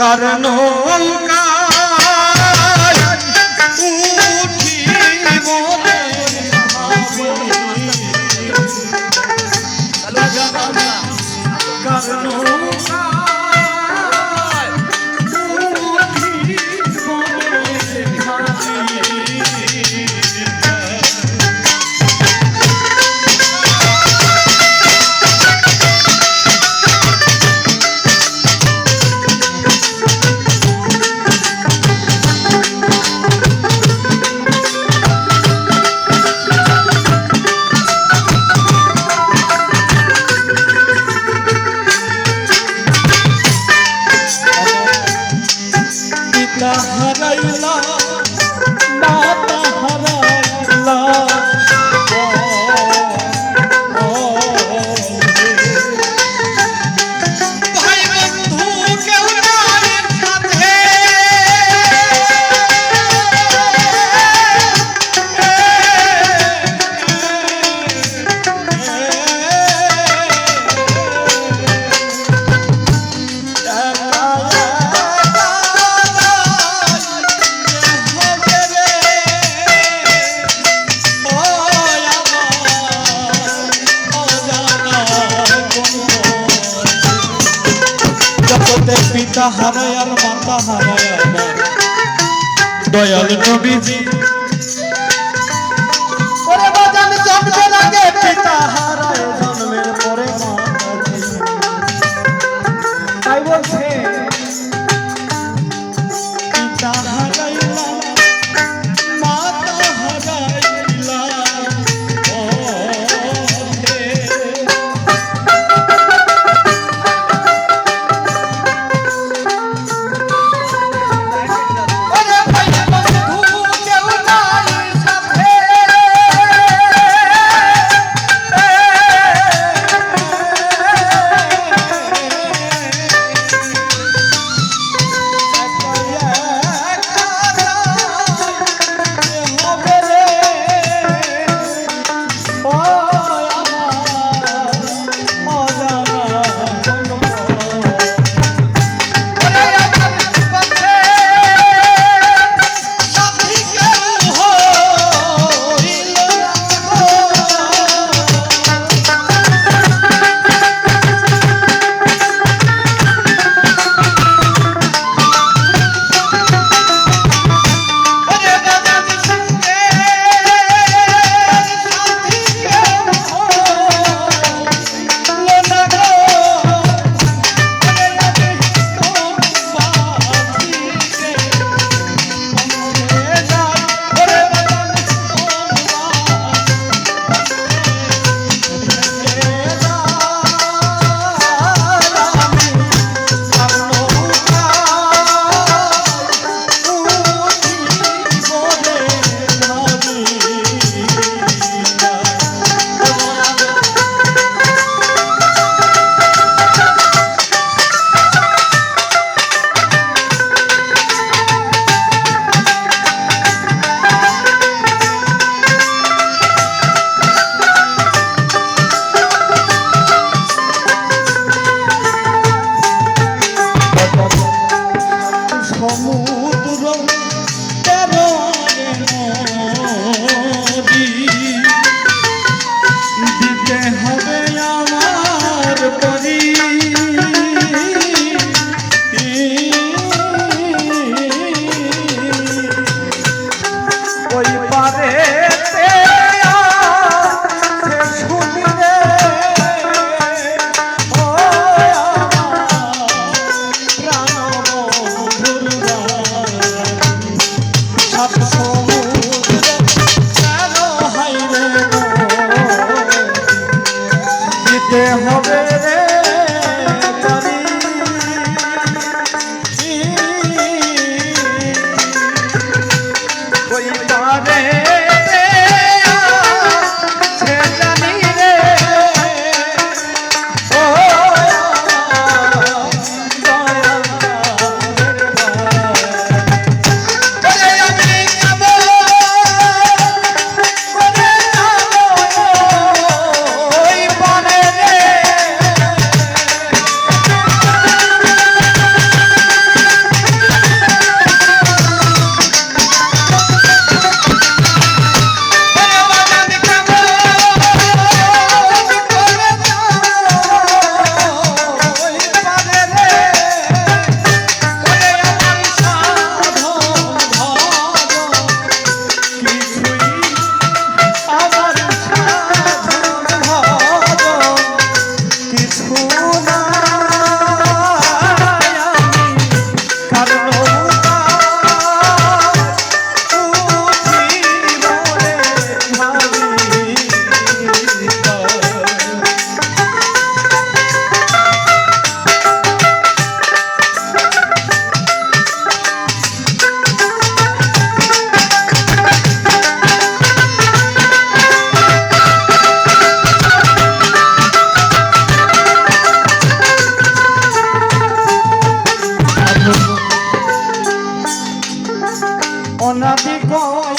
কারণ হারায়ার মাতা হারায়ার দয়াল নবীজি। ওরে বাজান জন্মের আগে পিতা হারা অনাদি কয় সাধু হয় রে মন